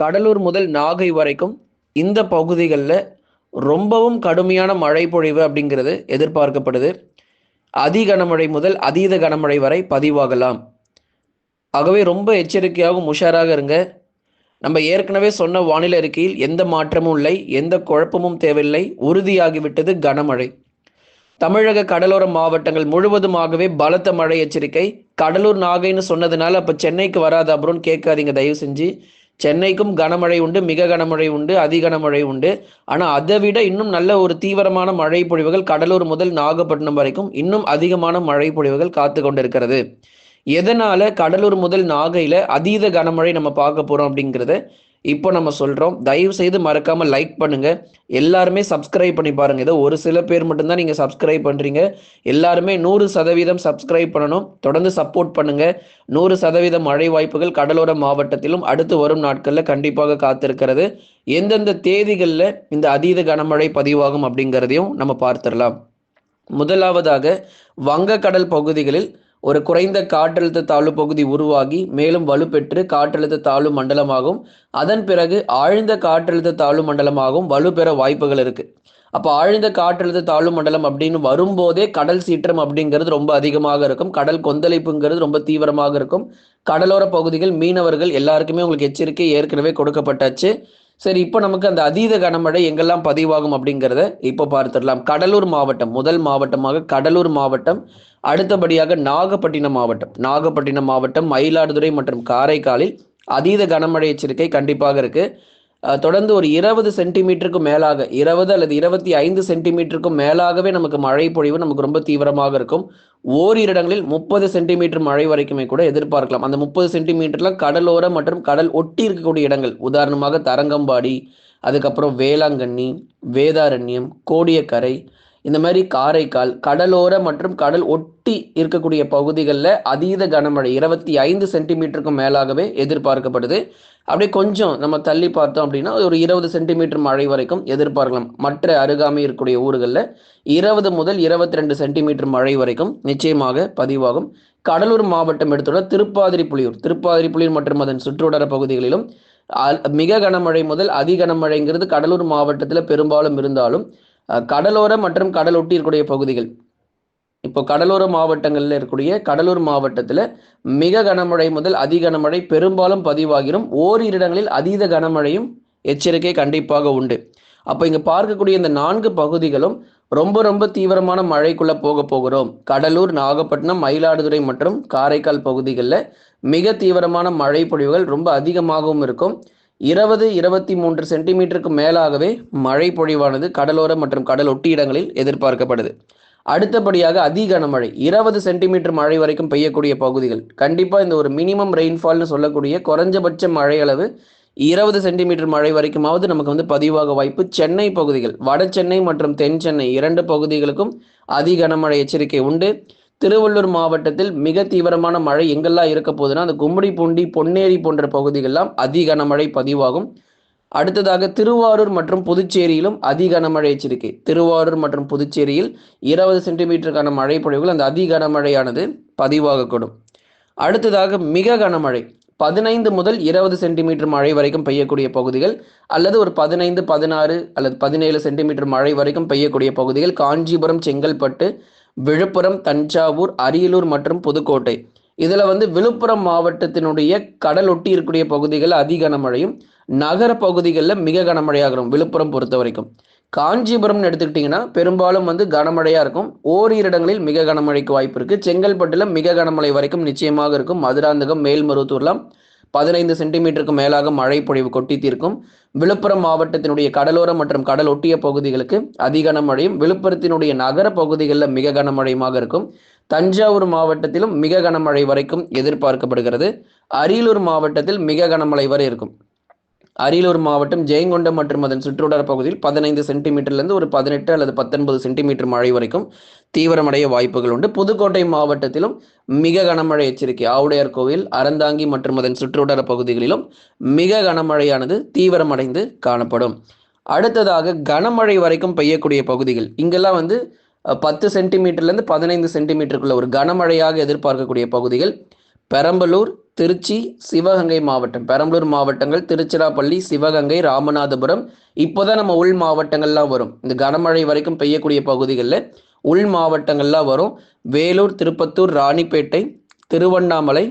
கடலூர் முதல் நாகை வரைக்கும் இந்த பகுதிகளில் ரொம்பவும் கடுமையான மழை பொழிவு அப்படிங்கிறது எதிர்பார்க்கப்படுது. அதி கனமழை முதல் அதீத கனமழை வரை பதிவாகலாம். ஆகவே ரொம்ப எச்சரிக்கையாகவும் உஷாராக இருங்க. நம்ம ஏற்கனவே சொன்ன வானிலை அறிக்கையில் எந்த மாற்றமும் இல்லை எந்த குழப்பமும் தேவையில்லை உறுதியாகிவிட்டது கனமழை. தமிழக கடலோர மாவட்டங்கள் முழுவதுமாகவே பலத்த மழை எச்சரிக்கை. கடலூர் நாகைன்னு சொன்னதுனால அப்போ சென்னைக்கு வராது அப்புறம் கேட்காதீங்க தயவு செஞ்சு. சென்னைக்கும் கனமழை உண்டு மிக கனமழை உண்டு அதி கனமழை உண்டு. ஆனால் அதை விட இன்னும் நல்ல ஒரு தீவிரமான மழை பொழிவுகள் கடலூர் முதல் நாகப்பட்டினம் வரைக்கும் இன்னும் அதிகமான மழை பொழிவுகள் காத்து கொண்டிருக்கிறது. எதனால கடலூர் முதல் நாகையில அதீத கனமழை நம்ம பார்க்க போறோம் அப்படிங்கிறத? இப்போ நம்ம சொல்றோம். தயவு செய்து மறக்காம லைக் பண்ணுங்க. எல்லாருமே சப்ஸ்கிரைப் பண்ணி பாருங்க. ஏதோ ஒரு சில பேர் மட்டும்தான் நீங்க சப்ஸ்கிரைப் பண்றீங்க. எல்லாருமே நூறு சதவீதம் சப்ஸ்கிரைப் பண்ணணும். தொடர்ந்து சப்போர்ட் பண்ணுங்க. நூறு சதவீதம் மழை வாய்ப்புகள் கடலோர மாவட்டத்திலும் அடுத்து வரும் நாட்கள்ல கண்டிப்பாக காத்திருக்கிறது. எந்தெந்த தேதிகளில் இந்த அதீத கனமழை பதிவாகும் அப்படிங்கிறதையும் நம்ம பார்த்துடலாம். முதலாவதாக வங்கக்கடல் பகுதிகளில் ஒரு குறைந்த காற்றழுத்த தாழ்வு பகுதி உருவாகி மேலும் வலுப்பெற்று காற்றழுத்த தாழ்வு மண்டலமாகும். அதன் பிறகு ஆழ்ந்த காற்றழுத்த தாழ்வு மண்டலமாகவும் வலுப்பெற வாய்ப்புகள் இருக்கு. அப்போ ஆழ்ந்த காற்றழுத்த தாழ்வு மண்டலம் அப்படின்னு வரும்போதே கடல் சீற்றம் அப்படிங்கிறது ரொம்ப அதிகமாக இருக்கும். கடல் கொந்தளிப்புங்கிறது ரொம்ப தீவிரமாக இருக்கும். கடலோர பகுதிகள் மீனவர்கள் எல்லாருக்குமே உங்களுக்கு எச்சரிக்கை ஏற்கனவே கொடுக்கப்பட்டாச்சு. சரி இப்போ நமக்கு அந்த அதீத கனமழை எங்கெல்லாம் பதிவாகும் அப்படிங்கிறத இப்போ பார்த்துடலாம். கடலூர் மாவட்டம் முதல் மாவட்டமாக கடலூர் மாவட்டம் அடுத்தபடியாக நாகப்பட்டினம் மாவட்டம். நாகப்பட்டினம் மாவட்டம் மயிலாடுதுறை மற்றும் காரைக்காலில் அதீத கனமழை எச்சரிக்கை கண்டிப்பாக இருக்குது தொடர்ந்து ஒரு இருபது சென்டிமீட்டருக்கும் மேலாக இருபது அல்லது இருபத்தி ஐந்து சென்டிமீட்டருக்கும் மேலாகவே நமக்கு மழை பொழிவு நமக்கு ரொம்ப தீவிரமாக இருக்கும். ஓரிரு இடங்களில் முப்பது சென்டிமீட்டர் மழை வரைக்குமே கூட எதிர்பார்க்கலாம். அந்த முப்பது சென்டிமீட்டர்ல கடலோரம் மற்றும் கடல் ஒட்டி இருக்கக்கூடிய இடங்கள் உதாரணமாக தரங்கம்பாடி அதுக்கப்புறம் வேளாங்கண்ணி வேதாரண்யம் கோடியக்கரை இந்த மாதிரி காரைக்கால் கடலோர மற்றும் கடல் ஒட்டி இருக்கக்கூடிய பகுதிகளில் அதீத கனமழை இருபத்தி ஐந்து சென்டிமீட்டருக்கும் மேலாகவே எதிர்பார்க்கப்படுது. அப்படியே கொஞ்சம் நம்ம தள்ளி பார்த்தோம் அப்படின்னா ஒரு இருபது சென்டிமீட்டர் மழை வரைக்கும் எதிர்பார்க்கலாம். மற்ற அருகாமை இருக்கக்கூடிய ஊர்களில் இருபது முதல் இருபத்தி ரெண்டு சென்டிமீட்டர் மழை வரைக்கும் நிச்சயமாக பதிவாகும். கடலூர் மாவட்டம் எடுத்துள்ள திருப்பாதிரி புலியூர் திருப்பாதிரி புலியூர் மற்றும் அதன் சுற்றுவட்டார பகுதிகளிலும் மிக கனமழை முதல் அதி கனமழைங்கிறது கடலூர் மாவட்டத்தில் பெரும்பாலும் இருந்தாலும் கடலோர மற்றும் கடலொட்டி இருக்கக்கூடிய பகுதிகள். இப்போ கடலோர மாவட்டங்களில் இருக்கக்கூடிய கடலூர் மாவட்டத்தில் மிக கனமழை முதல் அதி கனமழை பெரும்பாலும் பதிவாகிரும். ஓரிரு இடங்களில் அதீத கனமழையும் எச்சரிக்கை கண்டிப்பாக உண்டு. அப்போ இங்கே பார்க்கக்கூடிய இந்த நான்கு பகுதிகளும் ரொம்ப ரொம்ப தீவிரமான மழைக்குள்ளே போக போகிறோம். கடலூர் நாகப்பட்டினம் மயிலாடுதுறை மற்றும் காரைக்கால் பகுதிகளில் மிக தீவிரமான மழை பொழிவுகள் ரொம்ப அதிகமாகவும் இருக்கும். இருபது இருபத்தி மூன்று சென்டிமீட்டருக்கு மேலாகவே மழை பொழிவானது கடலோர மற்றும் கடல் ஒட்டி இடங்களில் எதிர்பார்க்கப்படுது. அடுத்தபடியாக அதி கனமழை. இருபது சென்டிமீட்டர் மழை வரைக்கும் பெய்யக்கூடிய பகுதிகள். கண்டிப்பாக இந்த ஒரு மினிமம் ரெயின்ஃபால்னு சொல்லக்கூடிய குறைஞ்சபட்ச மழை அளவு இருபது சென்டிமீட்டர் மழை வரைக்குமாவது நமக்கு வந்து பதிவாக வாய்ப்பு. சென்னை பகுதிகள் வட சென்னை மற்றும் தென் சென்னை இரண்டு பகுதிகளுக்கும் அதி கனமழை எச்சரிக்கை உண்டு. திருவள்ளூர் மாவட்டத்தில் மிக தீவிரமான மழை எங்கெல்லாம் இருக்க போகுதுன்னா அந்த கும்படி பூண்டி பொன்னேரி போன்ற பகுதிகளெல்லாம் அதி கனமழை பதிவாகும். அடுத்ததாக திருவாரூர் மற்றும் புதுச்சேரியிலும் அதி கனமழை எச்சரிக்கை. திருவாரூர் மற்றும் புதுச்சேரியில் இருபது சென்டிமீட்டருக்கான மழை பொழிவுகள் அந்த அதி கனமழையானது பதிவாகக்கூடும். அடுத்ததாக மிக கனமழை. பதினைந்து முதல் இருபது சென்டிமீட்டர் மழை வரைக்கும் பெய்யக்கூடிய பகுதிகள் அல்லது ஒரு பதினைந்து பதினாறு அல்லது பதினேழு சென்டிமீட்டர் மழை வரைக்கும் பெய்யக்கூடிய பகுதிகள் காஞ்சிபுரம் செங்கல்பட்டு விழுப்புரம் தஞ்சாவூர் அரியலூர் மற்றும் புதுக்கோட்டை. இதில் வந்து விழுப்புரம் மாவட்டத்தினுடைய கடல் ஒட்டி இருக்கக்கூடிய பகுதிகள் அதி கனமழையும் நகர பகுதிகளில் மிக கனமழையாகிறோம் விழுப்புரம் பொறுத்த வரைக்கும் காஞ்சிபுரம்னு எடுத்துக்கிட்டிங்கன்னா பெரும்பாலும் வந்து கனமழையாக இருக்கும். ஓரிரு இடங்களில் மிக கனமழைக்கு வாய்ப்பு இருக்குது செங்கல்பட்டில் மிக கனமழை வரைக்கும் நிச்சயமாக இருக்கும். மதுராந்தகம் மேல்மருவத்தூர்லாம் பதினைந்து சென்டிமீட்டருக்கு மேலாக மழை பொழிவு கொட்டி தீர்க்கும். விழுப்புரம் மாவட்டத்தினுடைய கடலோர மற்றும் கடல் ஒட்டிய பகுதிகளுக்கு அதி கனமழையும் விழுப்புரத்தினுடைய நகர பகுதிகளில் மிக கனமழையுமாக இருக்கும். தஞ்சாவூர் மாவட்டத்திலும் மிக கனமழை வரைக்கும் எதிர்பார்க்கப்படுகிறது. அரியலூர் மாவட்டத்தில் மிக கனமழை வரை இருக்கும். அரியலூர் மாவட்டம் ஜெயங்கொண்டம் மற்றும் அதன் சுற்றுவட்டார பகுதியில் பதினைந்து சென்டிமீட்டர்லேருந்து ஒரு பதினெட்டு அல்லது பத்தொன்பது சென்டிமீட்டர் மழை வரைக்கும் தீவிரமடைய வாய்ப்புகள் உண்டு. புதுக்கோட்டை மாவட்டத்திலும் மிக கனமழை எச்சரிக்கை. ஆவுடையார் கோவில் அறந்தாங்கி மற்றும் அதன் சுற்றுவட்டார பகுதிகளிலும் மிக கனமழையானது தீவிரமடைந்து காணப்படும். அடுத்ததாக கனமழை வரைக்கும் பெய்யக்கூடிய பகுதிகள். இங்கெல்லாம் வந்து பத்து சென்டிமீட்டர்லேருந்து பதினைந்து சென்டிமீட்டருக்குள்ள ஒரு கனமழையாக எதிர்பார்க்கக்கூடிய பகுதிகள் பெரம்பலூர் திருச்சி சிவகங்கை மாவட்டம். பெரம்பலூர் மாவட்டங்கள் திருச்சிராப்பள்ளி சிவகங்கை ராமநாதபுரம். இப்போதான் நம்ம உள் மாவட்டங்கள்லாம் வரும். இந்த கனமழை வரைக்கும் பெய்யக்கூடிய பகுதிகளில் உள் மாவட்டங்கள்லாம் வரும். வேலூர் திருப்பத்தூர் ராணிப்பேட்டை திருவண்ணாமலை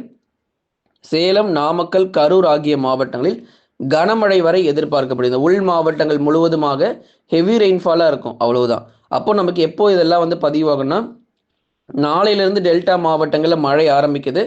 சேலம் நாமக்கல் கரூர் ஆகிய மாவட்டங்களில் கனமழை வரை எதிர்பார்க்கப்படுகிறது. உள் மாவட்டங்கள் முழுவதுமாக ஹெவி ரெயின்ஃபாலாக இருக்கும். அவ்வளவுதான். அப்போ நமக்கு எப்போ இதெல்லாம் வந்து பதிவாகும்னா நாளையிலேருந்து டெல்டா மாவட்டங்களில் மழை ஆரம்பிக்குது.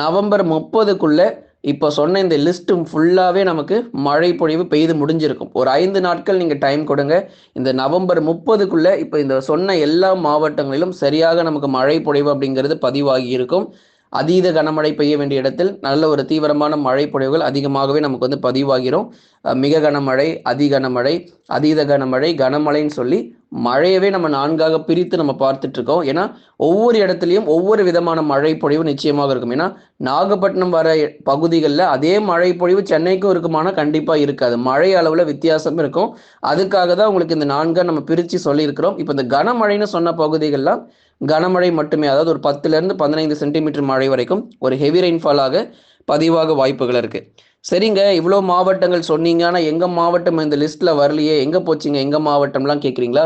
நவம்பர் முப்பதுக்குள்ளே இப்போ சொன்ன இந்த லிஸ்ட்டு ஃபுல்லாகவே நமக்கு மழை பொழிவு பெய்து முடிஞ்சிருக்கும். ஒரு ஐந்து நாட்கள் நீங்கள் டைம் கொடுங்க. இந்த நவம்பர் முப்பதுக்குள்ளே இப்போ இந்த சொன்ன எல்லா மாவட்டங்களிலும் சரியாக நமக்கு மழை பொழிவு அப்படிங்கிறது பதிவாகி இருக்கும். அதீத கனமழை பெய்ய வேண்டிய இடத்தில் நல்ல ஒரு தீவிரமான மழை பொழிவுகள் அதிகமாகவே நமக்கு வந்து பதிவாகிரும். மிக கனமழை அதி கனமழை அதீத கனமழை கனமழைன்னு சொல்லி மழையவே நம்ம நான்காக பிரித்து நம்ம பார்த்துட்டு இருக்கோம் ஏன்னா ஒவ்வொரு இடத்துலையும் ஒவ்வொரு விதமான மழை பொழிவு நிச்சயமாக இருக்கும். ஏன்னா நாகப்பட்டினம் வர பகுதிகளில் அதே மழை பொழிவு சென்னைக்கும் இருக்குமானா கண்டிப்பாக இருக்காது. மழை அளவில் வித்தியாசம் இருக்கும். அதுக்காக தான் உங்களுக்கு இந்த நான்காக நம்ம பிரித்து சொல்லியிருக்கிறோம். இப்போ இந்த கனமழைன்னு சொன்ன பகுதிகள்லாம் கனமழை மட்டுமே அதாவது ஒரு பத்துலேருந்து பதினைந்து சென்டிமீட்டர் மழை வரைக்கும் ஒரு ஹெவி ரெயின்ஃபாலாக பதிவாக வாய்ப்புகள் இருக்குது சரிங்க இவ்வளோ மாவட்டங்கள் சொன்னீங்க. ஆனால் எங்கள் மாவட்டம் இந்த லிஸ்ட்டில் வரலையே? எங்கே போச்சிங்க? எங்கள் மாவட்டம்லாம் கேட்குறீங்களா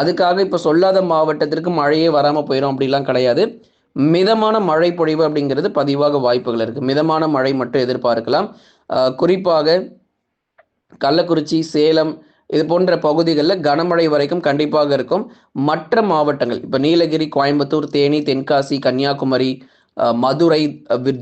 அதுக்காக இப்போ சொல்லாத மாவட்டத்திற்கு மழையே வராமல் போயிடும் அப்படிலாம் கிடையாது. மிதமான மழை பொழிவு அப்படிங்கிறது பதிவாக வாய்ப்புகள் இருக்குது மிதமான மழை மட்டும் எதிர்பார்க்கலாம். குறிப்பாக கள்ளக்குறிச்சி சேலம் இது போன்ற பகுதிகளில் கனமழை வரைக்கும் கண்டிப்பாக இருக்கும். மற்ற மாவட்டங்கள் இப்போ நீலகிரி கோயம்புத்தூர் தேனி தென்காசி கன்னியாகுமரி மதுரை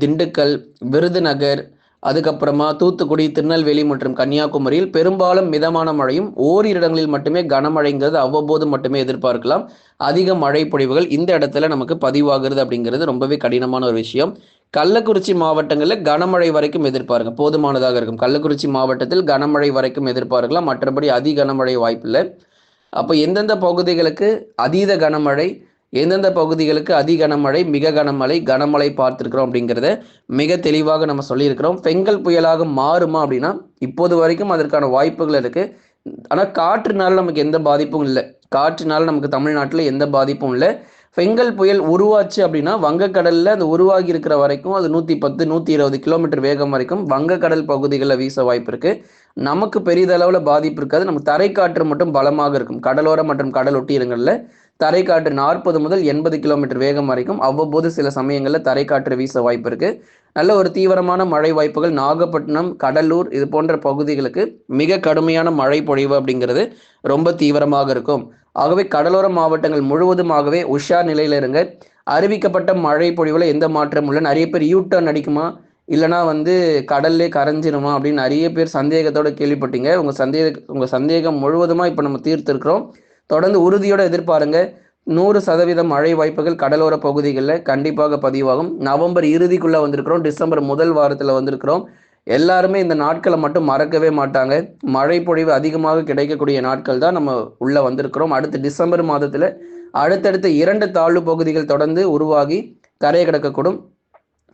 திண்டுக்கல் விருதுநகர் அதுக்கப்புறமா தூத்துக்குடி திருநெல்வேலி மற்றும் கன்னியாகுமரியில் பெரும்பாலும் மிதமான மழையும் ஓரிரு இடங்களில் மட்டுமே கனமழைங்கிறது அவ்வப்போது மட்டுமே எதிர்பார்க்கலாம். அதிக மழை பொழிவுகள் இந்த இடத்துல நமக்கு பதிவாகிறது அப்படிங்கிறது ரொம்பவே கடினமான ஒரு விஷயம். கள்ளக்குறிச்சி மாவட்டங்களில் கனமழை வரைக்கும் எதிர்பாருங்க. போதுமானதாக இருக்கும். கள்ளக்குறிச்சி மாவட்டத்தில் கனமழை வரைக்கும் எதிர்பார்க்கலாம். மற்றபடி அதி கனமழை வாய்ப்பில்லை. அப்போ எந்தெந்த பகுதிகளுக்கு அதீத கனமழை எந்தெந்த பகுதிகளுக்கு அதி கனமழை மிக கனமழை கனமழை பார்த்துருக்குறோம் அப்படிங்கிறத மிக தெளிவாக நம்ம சொல்லியிருக்கிறோம். பெங்கல் புயலாக மாறுமா அப்படின்னா இப்போது வரைக்கும் அதற்கான வாய்ப்புகள் இருக்குது ஆனால் காற்றுனால நமக்கு எந்த பாதிப்பும் இல்லை. காற்றுனால நமக்கு தமிழ்நாட்டில் எந்த பாதிப்பும் இல்லை. பெங்கல் புயல் உருவாச்சு அப்படின்னா வங்கக்கடலில் அது உருவாகி இருக்கிற வரைக்கும் அது நூற்றி பத்து நூற்றி இருபது கிலோமீட்டர் வேகம் வரைக்கும் வங்கக்கடல் பகுதிகளில் வீச வாய்ப்பு இருக்குது நமக்கு பெரிதளவில் பாதிப்பு இருக்காது. நம்ம தரைக்காற்று மட்டும் பலமாக இருக்கும். கடலோரம் மற்றும் கடல் ஒட்டியிருங்களில் தரைக்காற்று நாற்பது முதல் எண்பது கிலோமீட்டர் வேகம் வரைக்கும் அவ்வப்போது சில சமயங்களில் தரைக்காற்று வீச வாய்ப்பு இருக்குது நல்ல ஒரு தீவிரமான மழை வாய்ப்புகள் நாகப்பட்டினம் கடலூர் இது போன்ற பகுதிகளுக்கு மிக கடுமையான மழை பொழிவு அப்படிங்கிறது ரொம்ப தீவிரமாக இருக்கும். ஆகவே கடலோர மாவட்டங்கள் முழுவதுமாகவே உஷார் நிலையில் இருங்க. அறிவிக்கப்பட்ட மழை பொழிவில் எந்த மாற்றமும் இல்லை. நிறைய பேர் யூ டர்ன் அடிக்குமா? இல்லைனா வந்து கடல்லே கரைஞ்சிருமா அப்படின்னு நிறைய பேர் சந்தேகத்தோடு கேள்விப்பட்டீங்க. உங்கள் சந்தேக உங்கள் சந்தேகம் முழுவதுமாக இப்போ நம்ம தீர்த்திருக்கிறோம். தொடர்ந்து உறுதியோடு எதிர்பாருங்க. நூறு சதவீதம் மழை வாய்ப்புகள் கடலோர பகுதிகளில் கண்டிப்பாக பதிவாகும். நவம்பர் இறுதிக்குள்ளே வந்திருக்கிறோம். டிசம்பர் முதல் வாரத்தில் வந்திருக்கிறோம். எல்லாருமே இந்த நாட்களை மட்டும் மறக்கவே மாட்டாங்க. மழை பொழிவு அதிகமாக கிடைக்கக்கூடிய நாட்கள் தான் நம்ம உள்ளே வந்திருக்கிறோம். அடுத்து டிசம்பர் மாதத்தில் அடுத்தடுத்த இரண்டு தாழ்வு பகுதிகள் தொடர்ந்து உருவாகி கரையை கிடக்கக்கூடும்.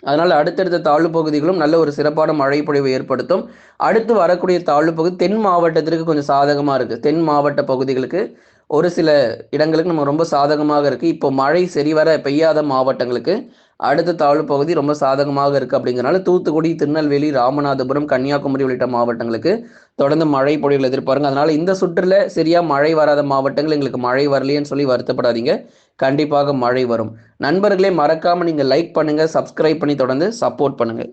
அதனால் அடுத்தடுத்த தாழ்வு பகுதிகளும் நல்ல ஒரு சிறப்பான மழை பொழிவை ஏற்படுத்தும். அடுத்து வரக்கூடிய தாழ்வு பகுதி தென் மாவட்டத்திற்கு கொஞ்சம் சாதகமாக இருக்குது தென் மாவட்ட பகுதிகளுக்கு ஒரு சில இடங்களுக்கு நம்ம ரொம்ப சாதகமாக இருக்குது இப்போ மழை சரிவர பெய்யாத மாவட்டங்களுக்கு அடுத்த தாழ்வு பகுதி ரொம்ப சாதகமாக இருக்குது அப்படிங்கிறனால தூத்துக்குடி திருநெல்வேலி ராமநாதபுரம் கன்னியாகுமரி உள்ளிட்ட மாவட்டங்களுக்கு தொடர்ந்து மழை பொழிகள் எதிர்பாருங்க. அதனால் இந்த சுற்றில் சரியாக மழை வராத மாவட்டங்கள் எங்களுக்கு மழை வரலையேன்னு சொல்லி வருத்தப்படாதீங்க. கண்டிப்பாக மழை வரும். நண்பர்களே மறக்காமல் நீங்கள் லைக் பண்ணுங்கள் சப்ஸ்கிரைப் பண்ணி தொடர்ந்து சப்போர்ட் பண்ணுங்கள்